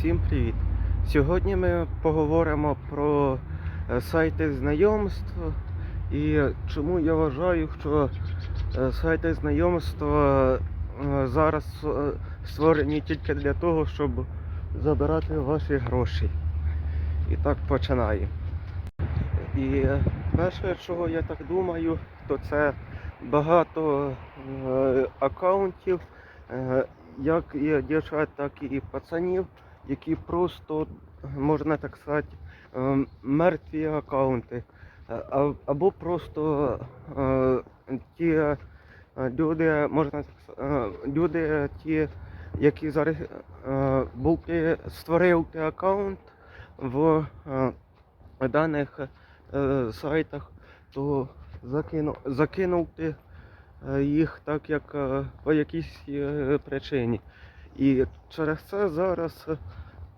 Всім привіт! Сьогодні ми поговоримо про е, сайти знайомств і чому я вважаю, що е, сайти знайомства е, зараз створені тільки для того, щоб забирати ваші гроші. І так починаю. І перше, чого я так думаю, то це багато аккаунтів, як і дівчат, так і пацанів, які просто, можна так сказати, е, мертві аккаунти. Е, Або просто е, ті е, люди, можна люди, ті, які зараз були, створили аккаунт в даних сайтах, то закину, закинути е, їх так, як по якійсь причині. І через це зараз е,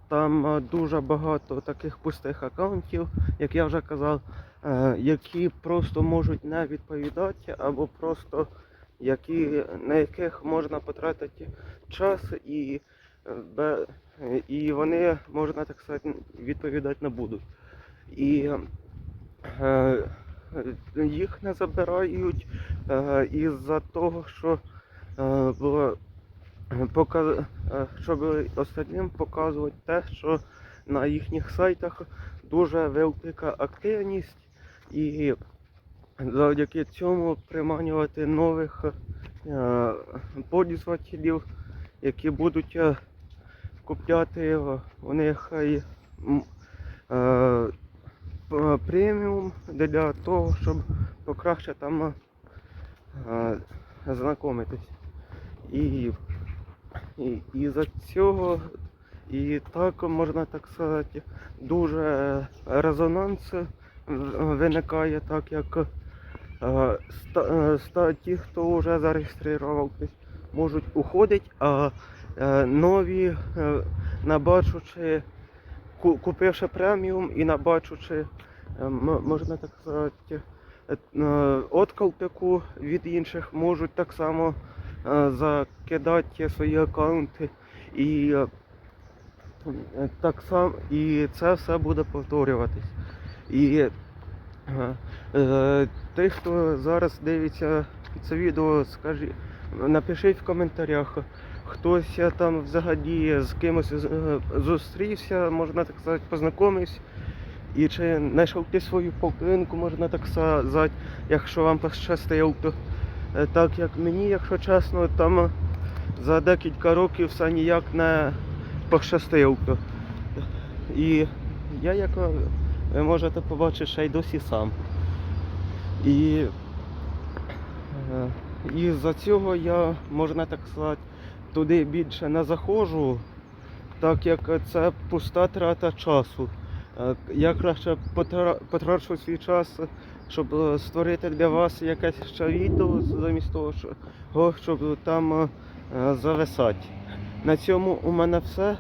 там е, дуже багато таких пустих аккаунтів, як я вже казав, е, які просто можуть не відповідати, або просто які, на яких можна потратити час і, і вони, можна так сказати, відповідати не будуть. І їх не забирають із-за того, що щоб остальним показувати те, що на їхніх сайтах дуже велика активність і завдяки цьому приманювати нових е, пользователів, які будуть е, купляти у них е, е, преміум для того, щоб покраще там е, знайомитись. І, і, і за цього і так можна так сказати, дуже резонанс виникає, так як е, ста, е, ста, ті, хто вже зареєструвався, можуть уходити, а е, нові, е, набачучи, ку- купивши преміум і набачучи, можна так сказати, е, таку від інших, можуть так само закидати свої аккаунти і е, е, так само і це все буде повторюватись. І е, е, ти, хто зараз дивиться це відео, скажи, напишіть в коментарях, хтось там взагалі з кимось е, зустрівся, можна так сказати, познайомився. І чи знайшов ти свою половинку, можна так сказати, якщо вам пощастило, то е, так як мені, якщо чесно, там за декілька років все ніяк не пощастило. І я, як ви можете побачити, ще й досі сам. І, е, і за цього я, можна так сказати, туди більше не заходжу, так як це пуста трата часу. Е, Я краще потра- потрачу свій час, щоб е, створити для вас якесь ще відео, замість того, що- щоб там е, зависати. На цьому у мене все.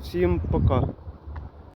Всім пока.